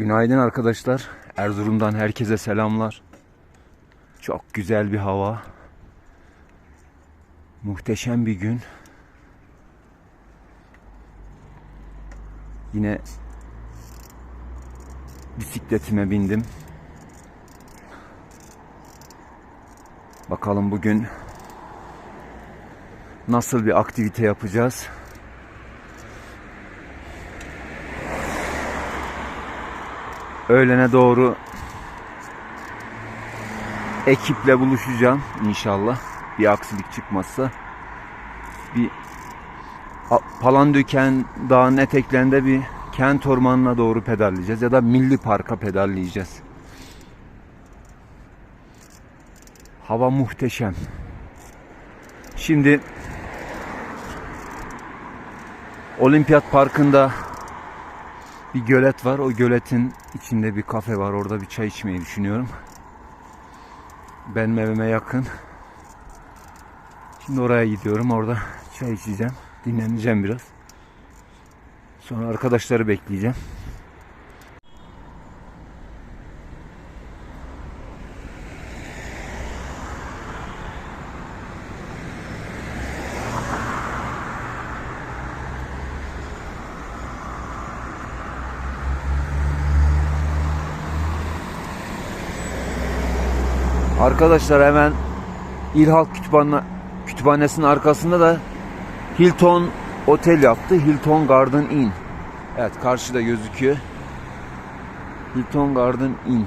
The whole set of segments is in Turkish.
Günaydın arkadaşlar. Erzurum'dan herkese selamlar. Çok güzel bir hava. Muhteşem bir gün. Yine bisikletime bindim. Bakalım bugün nasıl bir aktivite yapacağız? Öğlene doğru ekiple buluşacağım inşallah. Bir aksilik çıkmazsa. Bir Palandöken Dağı'nın eteklerinde bir kent ormanına doğru pedalleyeceğiz ya da milli parka pedalleyeceğiz. Hava muhteşem. Şimdi Olimpiyat Parkı'nda bir gölet var. O göletin içinde bir kafe var. Orada bir çay içmeyi düşünüyorum. Benim evime yakın. Şimdi oraya gidiyorum. Orada çay içeceğim. Dinleneceğim biraz. Sonra arkadaşları bekleyeceğim. Arkadaşlar hemen İlhalk Kütüphane, Kütüphanesi'nin arkasında da Hilton Otel yaptı. Hilton Garden Inn. Evet karşıda gözüküyor. Hilton Garden Inn.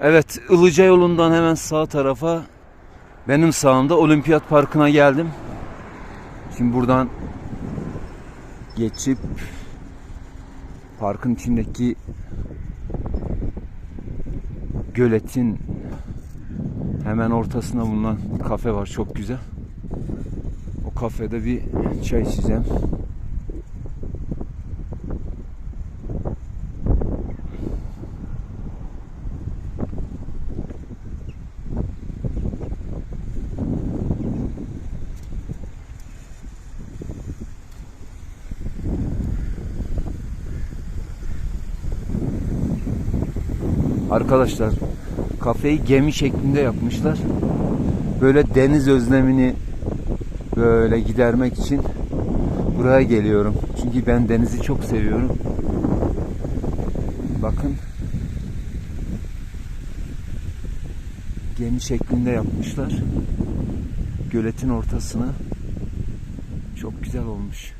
Evet Ilıca yolundan hemen sağ tarafa benim sağımda Olimpiyat Parkı'na geldim. Şimdi buradan geçip parkın içindeki göletin hemen ortasına bulunan kafe var çok güzel. O kafede bir çay içeceğim. Arkadaşlar kafeyi gemi şeklinde yapmışlar. Böyle deniz özlemini böyle gidermek için buraya geliyorum. Çünkü ben denizi çok seviyorum. Bakın. Gemi şeklinde yapmışlar. Göletin ortasına. Çok güzel olmuş.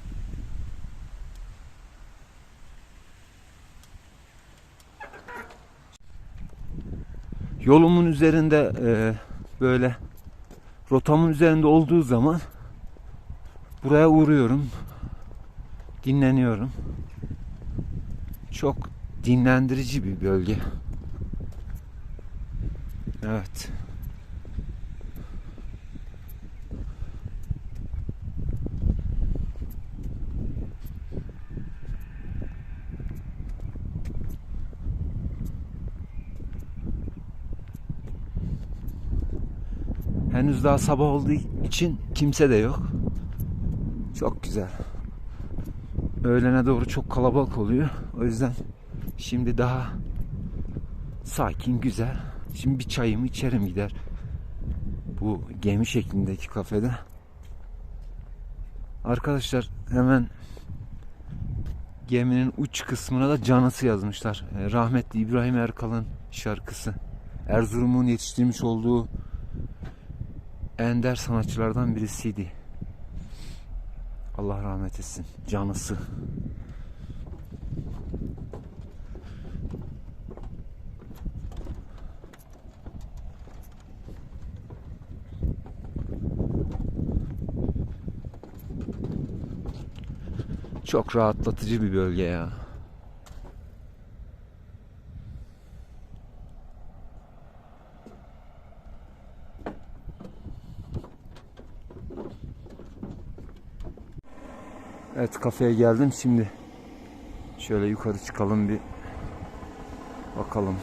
Yolumun üzerinde e, böyle rotamın üzerinde olduğu zaman buraya uğruyorum. Dinleniyorum. Çok dinlendirici bir bölge. Evet. Henüz daha sabah olduğu için kimse de yok. Çok güzel. Öğlene doğru çok kalabalık oluyor. O yüzden şimdi daha sakin, güzel. Şimdi bir çayımı içerim gider. Bu gemi şeklindeki kafede. Arkadaşlar hemen geminin uç kısmına da canısı yazmışlar. Ee, Rahmetli İbrahim Erkal'ın şarkısı. Erzurum'un yetiştirmiş olduğu ender sanatçılardan birisiydi. Allah rahmet etsin. Canısı. Çok rahatlatıcı bir bölge ya. Evet kafeye geldim şimdi. Şöyle yukarı çıkalım bir bakalım.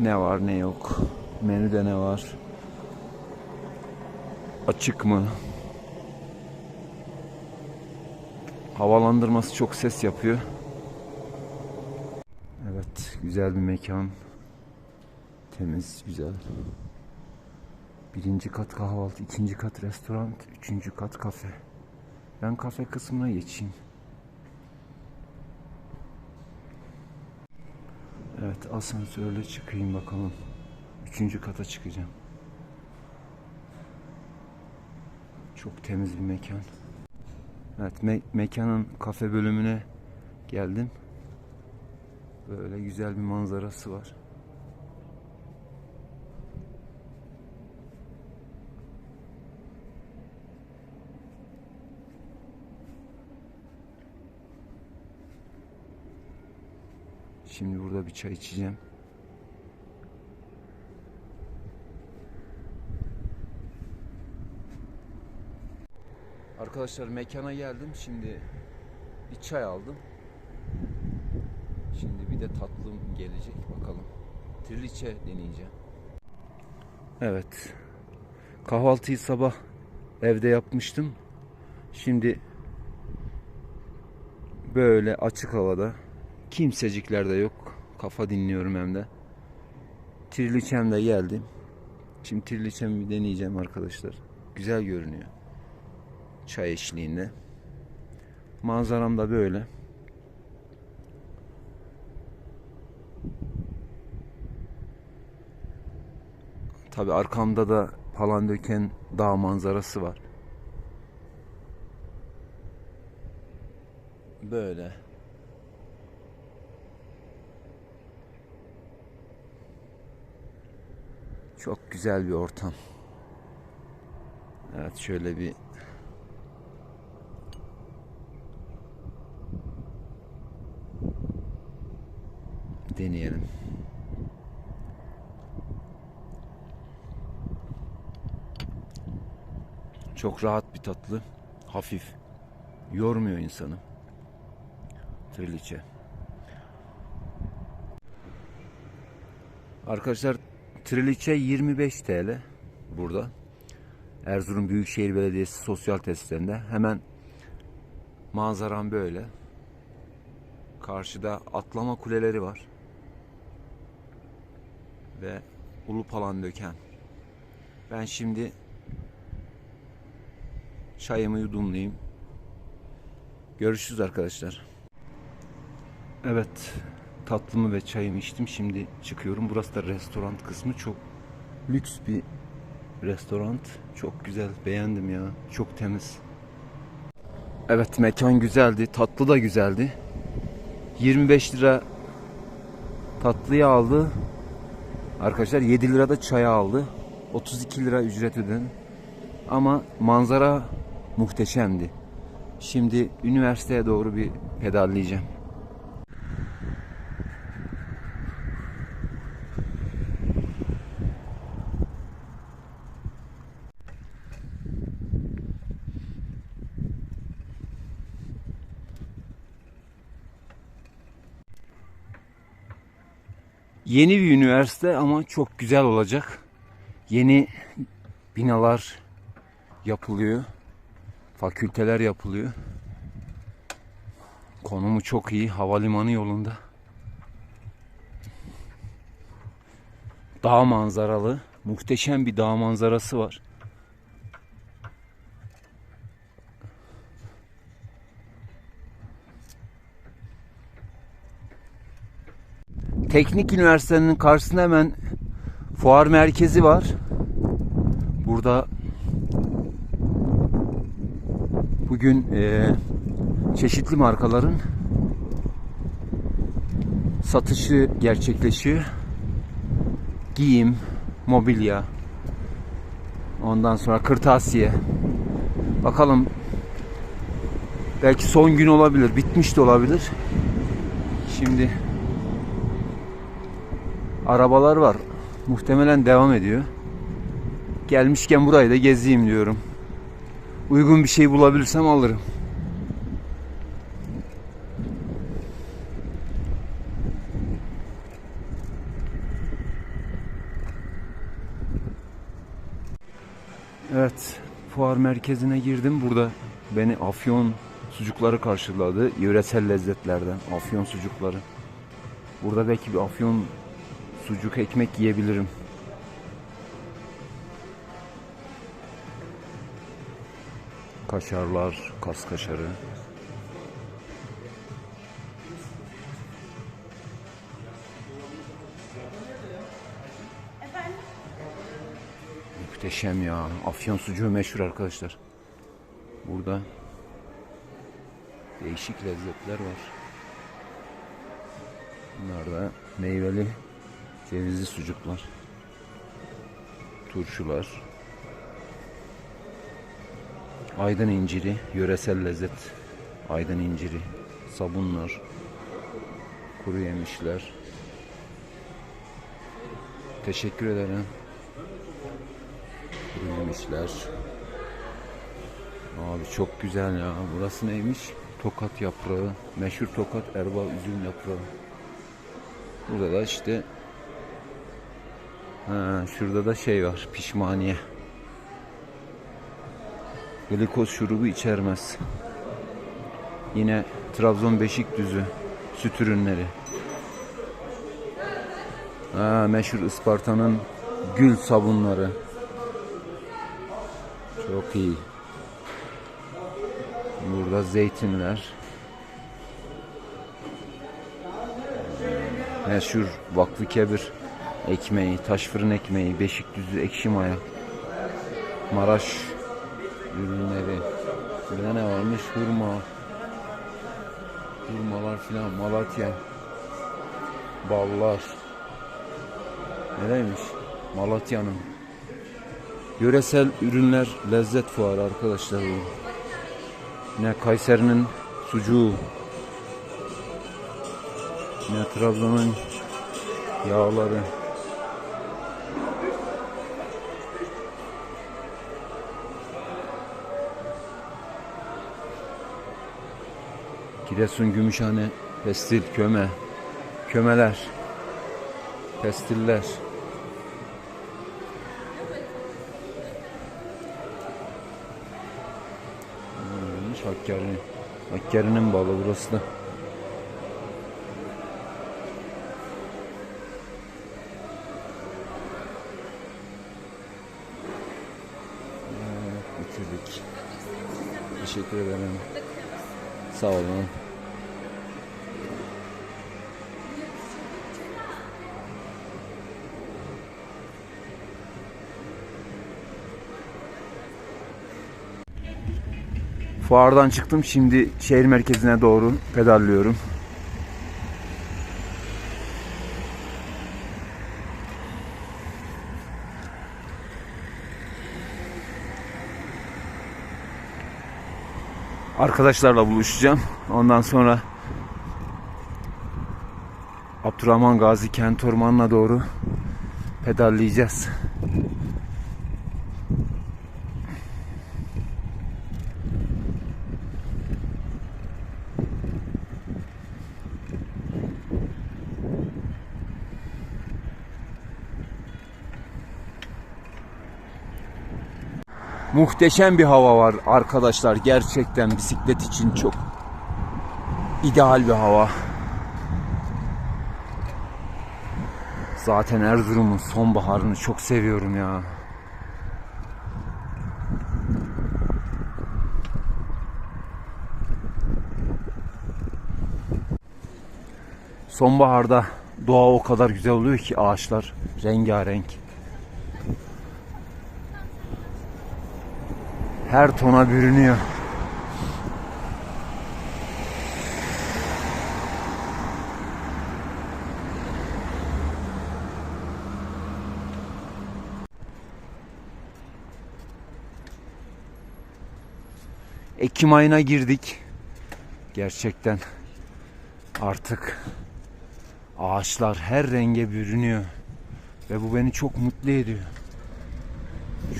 Ne var ne yok. Menüde ne var? Açık mı? Havalandırması çok ses yapıyor. Evet, güzel bir mekan. Temiz, güzel. Birinci kat kahvaltı, ikinci kat restoran, üçüncü kat kafe. Ben kafe kısmına geçeyim. Evet, asansörle çıkayım bakalım. Üçüncü kata çıkacağım. Çok temiz bir mekan. Evet, me- mekanın kafe bölümüne geldim. Böyle güzel bir manzarası var. Şimdi burada bir çay içeceğim. Arkadaşlar mekana geldim. Şimdi bir çay aldım. Şimdi bir de tatlım gelecek bakalım. Triliçe deneyeceğim. Evet. Kahvaltıyı sabah evde yapmıştım. Şimdi böyle açık havada kimsecikler de yok. Kafa dinliyorum hem de. Triliçem de geldi. Şimdi triliçemi deneyeceğim arkadaşlar. Güzel görünüyor. Çay eşliğinde. Manzaram da böyle. Tabi arkamda da Palandöken dağ manzarası var. Böyle. Çok güzel bir ortam. Evet şöyle bir deneyelim. Çok rahat bir tatlı. Hafif. Yormuyor insanı. Triliçe. Arkadaşlar Triliçe 25 TL burada. Erzurum Büyükşehir Belediyesi sosyal tesislerinde. Hemen manzaram böyle. Karşıda atlama kuleleri var. Ve Ulu Palandöken. Ben şimdi çayımı yudumlayayım. Görüşürüz arkadaşlar. Evet, tatlımı ve çayımı içtim. Şimdi çıkıyorum. Burası da restoran kısmı. Çok lüks bir restoran. Çok güzel. Beğendim ya. Çok temiz. Evet, mekan güzeldi. Tatlı da güzeldi. 25 lira tatlıyı aldı. Arkadaşlar 7 lira da çaya aldı. 32 lira ücret ödedim. Ama manzara muhteşemdi. Şimdi üniversiteye doğru bir pedalleyeceğim. Yeni bir üniversite ama çok güzel olacak. Yeni binalar yapılıyor. Fakülteler yapılıyor. Konumu çok iyi. Havalimanı yolunda. Dağ manzaralı. Muhteşem bir dağ manzarası var. Teknik Üniversitenin karşısında hemen fuar merkezi var. Burada bugün eee, çeşitli markaların satışı gerçekleşiyor. Giyim, mobilya, ondan sonra kırtasiye. Bakalım belki son gün olabilir, bitmiş de olabilir. Şimdi Arabalar var. Muhtemelen devam ediyor. Gelmişken burayı da gezeyim diyorum. Uygun bir şey bulabilirsem alırım. Evet, fuar merkezine girdim. Burada beni Afyon sucukları karşıladı. Yöresel lezzetlerden Afyon sucukları. Burada belki bir Afyon sucuk ekmek yiyebilirim. Kaşarlar, kas kaşarı. Muhteşem ya. Afyon sucuğu meşhur arkadaşlar. Burada değişik lezzetler var. Bunlar da meyveli cevizli sucuklar. Turşular. Aydın inciri, yöresel lezzet. Aydın inciri, sabunlar, kuru yemişler. Teşekkür ederim. Kuru yemişler. Abi çok güzel ya. Burası neymiş? Tokat yaprağı. Meşhur Tokat Erbaa üzüm yaprağı. Burada da işte şurada da şey var. Pişmaniye. Glikoz şurubu içermez. Yine Trabzon Beşikdüzü süt ürünleri. Ha, meşhur Isparta'nın gül sabunları. Çok iyi. Burada zeytinler. Meşhur Vakfı Kebir ekmeği, taş fırın ekmeği, Beşikdüzü ekşi maya. Maraş ürünleri. Burada ne varmış? Hurma. Hurmalar filan. Malatya. Ballar. Nereymiş? Malatya'nın. Yöresel ürünler lezzet fuarı arkadaşlar bu. Yine Kayseri'nin sucuğu. Yine Trabzon'un yağları. Giresun Gümüşhane pestil köme kömeler pestiller Hakkari Hakkari'nin balı burası da bitirdik. Teşekkür ederim. Sağ olun. Fuardan çıktım. Şimdi şehir merkezine doğru pedallıyorum. Arkadaşlarla buluşacağım. Ondan sonra Abdurrahman Gazi Kent Ormanı'na doğru pedallayacağız. Muhteşem bir hava var arkadaşlar. Gerçekten bisiklet için çok ideal bir hava. Zaten Erzurum'un sonbaharını çok seviyorum ya. Sonbaharda doğa o kadar güzel oluyor ki ağaçlar rengarenk. Her tona bürünüyor. Ekim ayına girdik. Gerçekten artık ağaçlar her renge bürünüyor. Ve bu beni çok mutlu ediyor.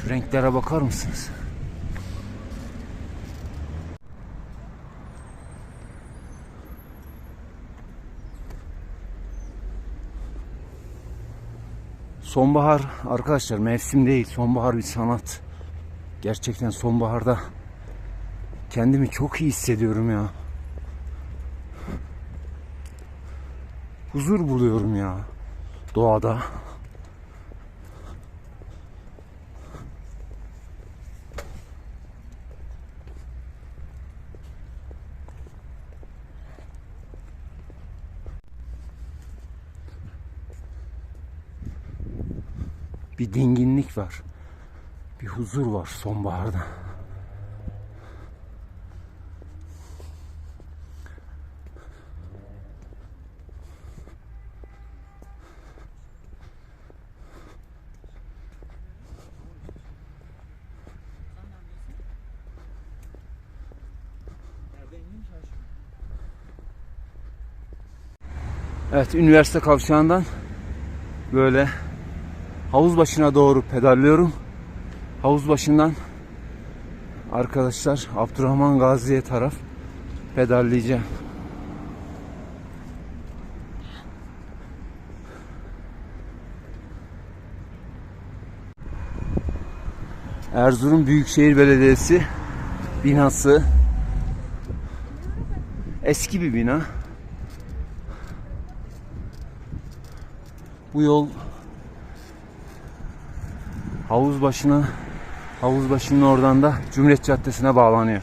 Şu renklere bakar mısınız? Sonbahar arkadaşlar mevsim değil. Sonbahar bir sanat. Gerçekten sonbaharda kendimi çok iyi hissediyorum ya. Huzur buluyorum ya doğada. Bir dinginlik var. Bir huzur var sonbaharda. Evet, üniversite kavşağından böyle havuz başına doğru pedalliyorum. Havuz başından arkadaşlar Abdurrahman Gazi'ye taraf pedalleyeceğim. Erzurum Büyükşehir Belediyesi binası eski bir bina. Bu yol havuz başına havuz başının oradan da Cumhuriyet Caddesi'ne bağlanıyor.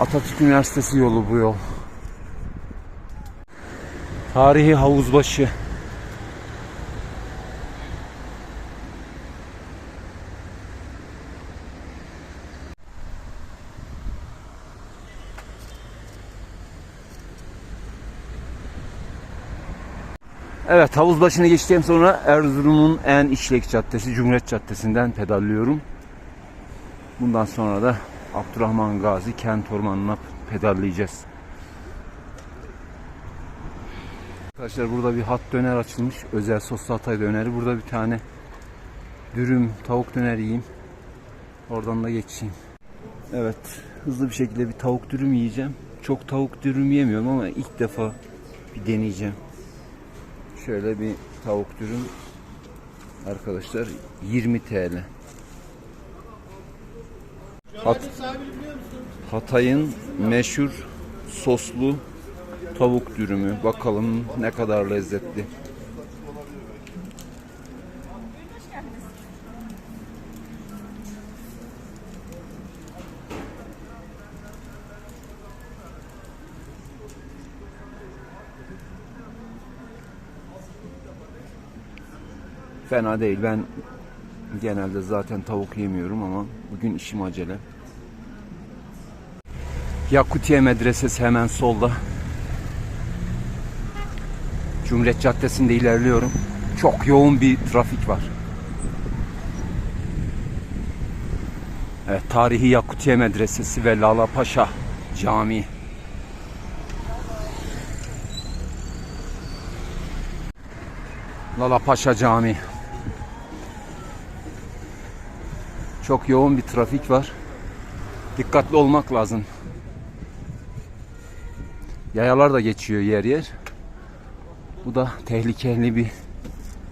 Atatürk Üniversitesi yolu bu yol. Tarihi havuzbaşı. Evet havuz başına geçtikten sonra Erzurum'un en işlek caddesi Cumhuriyet Caddesi'nden pedallıyorum. Bundan sonra da Abdurrahman Gazi kent ormanına pedallayacağız. Arkadaşlar burada bir hat döner açılmış. Özel soslu Hatay döneri. Burada bir tane dürüm tavuk döner yiyeyim. Oradan da geçeyim. Evet hızlı bir şekilde bir tavuk dürüm yiyeceğim. Çok tavuk dürüm yemiyorum ama ilk defa bir deneyeceğim. Şöyle bir tavuk dürüm arkadaşlar 20 TL. Hat Hatay'ın meşhur soslu tavuk dürümü. Bakalım ne kadar lezzetli. Fena değil. Ben genelde zaten tavuk yemiyorum ama bugün işim acele. Yakutiye Medresesi hemen solda. Cumhuriyet Caddesi'nde ilerliyorum. Çok yoğun bir trafik var. Evet, tarihi Yakutiye Medresesi ve Lala Paşa Camii. Lala Paşa Camii. Çok yoğun bir trafik var. Dikkatli olmak lazım. Yayalar da geçiyor yer yer. Bu da tehlikeli bir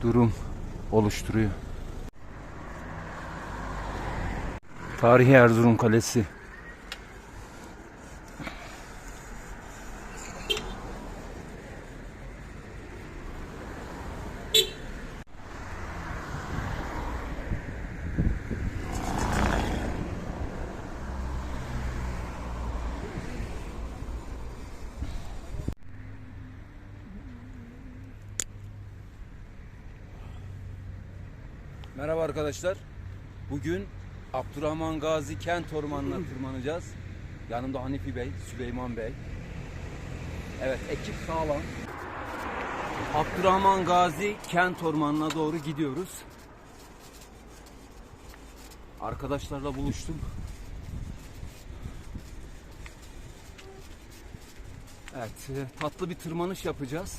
durum oluşturuyor. Tarihi Erzurum Kalesi. Merhaba arkadaşlar. Bugün Abdurrahman Gazi Kent Ormanı'na tırmanacağız. Yanımda Hanifi Bey, Süleyman Bey. Evet, ekip sağlam. Abdurrahman Gazi Kent Ormanı'na doğru gidiyoruz. Arkadaşlarla buluştum. Evet, e, tatlı bir tırmanış yapacağız.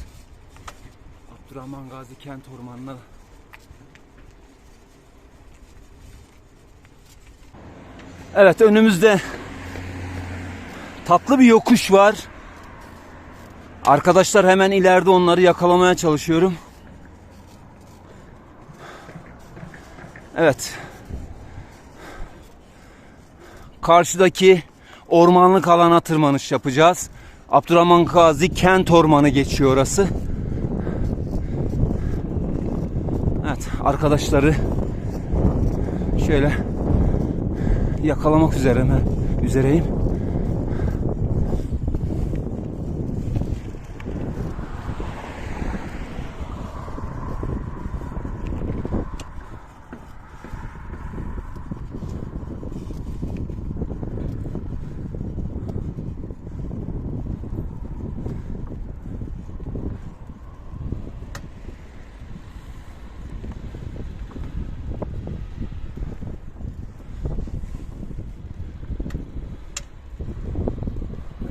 Abdurrahman Gazi Kent Ormanı'na Evet önümüzde tatlı bir yokuş var. Arkadaşlar hemen ileride onları yakalamaya çalışıyorum. Evet. karşıdaki ormanlık alana tırmanış yapacağız. Abdurrahman Gazi kent ormanı geçiyor orası. Evet arkadaşları şöyle yakalamak üzere üzereyim.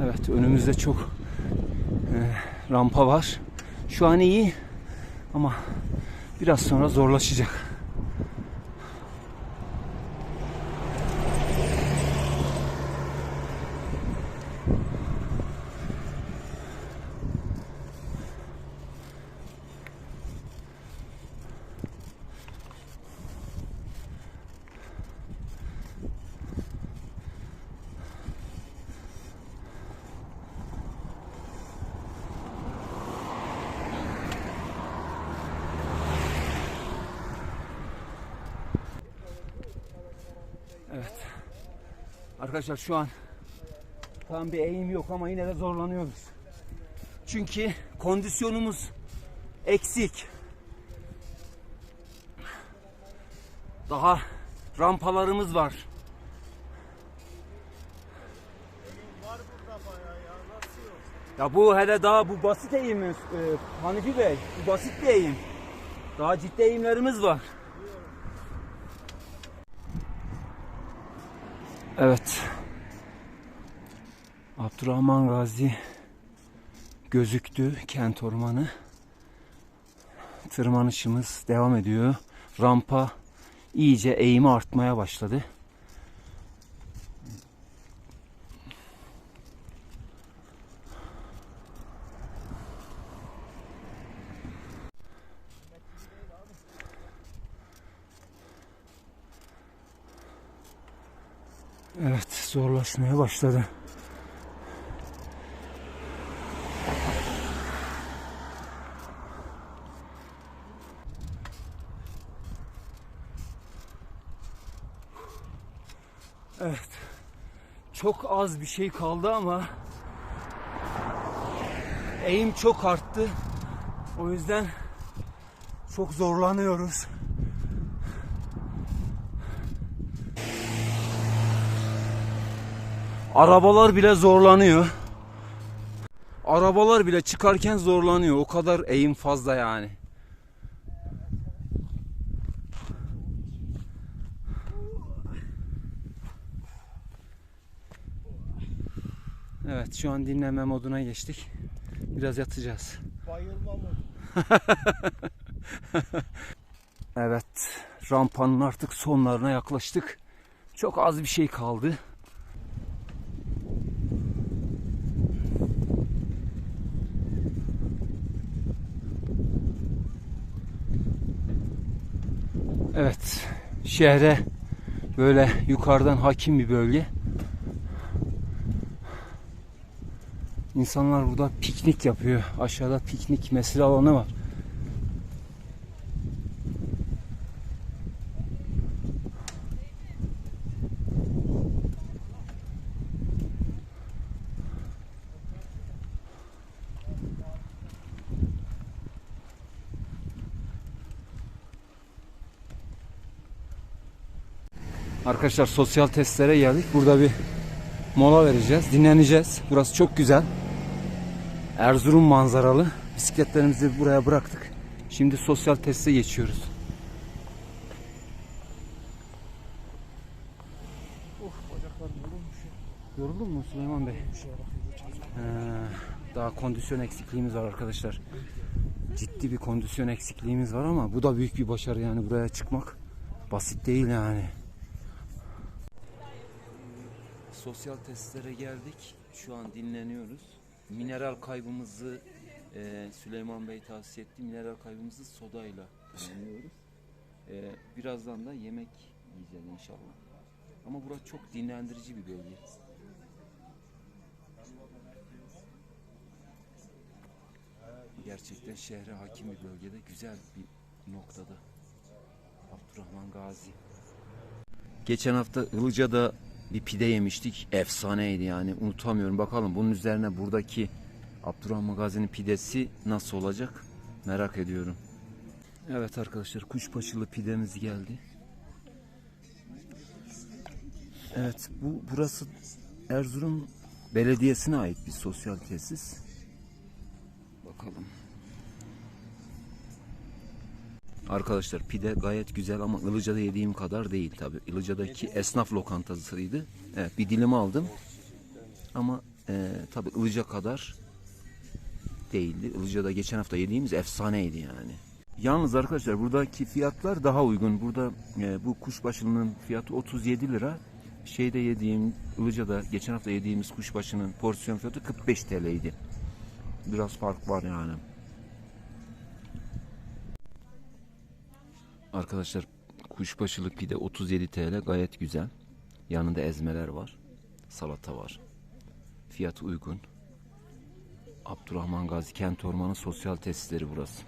Evet önümüzde çok e, rampa var. Şu an iyi ama biraz sonra zorlaşacak. Evet. Arkadaşlar şu an tam bir eğim yok ama yine de zorlanıyoruz. Çünkü kondisyonumuz eksik. Daha rampalarımız var. Ya bu hele daha bu basit eğim e, Hanifi Bey. Bu basit bir eğim. Daha ciddi eğimlerimiz var. Evet. Abdurrahman Gazi gözüktü kent ormanı. Tırmanışımız devam ediyor. Rampa iyice eğimi artmaya başladı. Evet zorlaşmaya başladı. Evet. Çok az bir şey kaldı ama eğim çok arttı. O yüzden çok zorlanıyoruz. Arabalar bile zorlanıyor. Arabalar bile çıkarken zorlanıyor. O kadar eğim fazla yani. Evet şu an dinlenme moduna geçtik. Biraz yatacağız. Bayılma mı? Evet rampanın artık sonlarına yaklaştık. Çok az bir şey kaldı. Evet, şehre böyle yukarıdan hakim bir bölge. İnsanlar burada piknik yapıyor. Aşağıda piknik mesire alanı var. Arkadaşlar sosyal testlere geldik. Burada bir mola vereceğiz. Dinleneceğiz. Burası çok güzel. Erzurum manzaralı. Bisikletlerimizi buraya bıraktık. Şimdi sosyal teste geçiyoruz. Yoruldun mu Süleyman Bey? Ee, daha kondisyon eksikliğimiz var arkadaşlar. Ciddi bir kondisyon eksikliğimiz var ama bu da büyük bir başarı yani buraya çıkmak basit değil yani. Sosyal testlere geldik. Şu an dinleniyoruz. Mineral kaybımızı e, Süleyman Bey tavsiye etti. Mineral kaybımızı sodayla dinleniyoruz. E, birazdan da yemek yiyeceğiz inşallah. Ama burası çok dinlendirici bir bölge. Gerçekten şehre hakim bir bölgede güzel bir noktada. Abdurrahman Gazi. Geçen hafta Ilıca'da bir pide yemiştik. Efsaneydi yani unutamıyorum. Bakalım bunun üzerine buradaki Abdurrahman Gazi'nin pidesi nasıl olacak merak ediyorum. Evet arkadaşlar kuşbaşılı pidemiz geldi. Evet bu burası Erzurum Belediyesi'ne ait bir sosyal tesis. Bakalım. Arkadaşlar pide gayet güzel ama Ilıca'da yediğim kadar değil tabi. Ilıca'daki esnaf lokantasıydı. Evet bir dilim aldım. Ama e, tabi Ilıca kadar değildi. Ilıca'da geçen hafta yediğimiz efsaneydi yani. Yalnız arkadaşlar buradaki fiyatlar daha uygun. Burada e, bu kuşbaşının fiyatı 37 lira. Şeyde yediğim Ilıca'da geçen hafta yediğimiz kuşbaşının porsiyon fiyatı 45 TL'ydi. Biraz fark var yani. Arkadaşlar kuşbaşılı pide 37 TL gayet güzel. Yanında ezmeler var. Salata var. Fiyatı uygun. Abdurrahman Gazi Kent Ormanı Sosyal Tesisleri burası.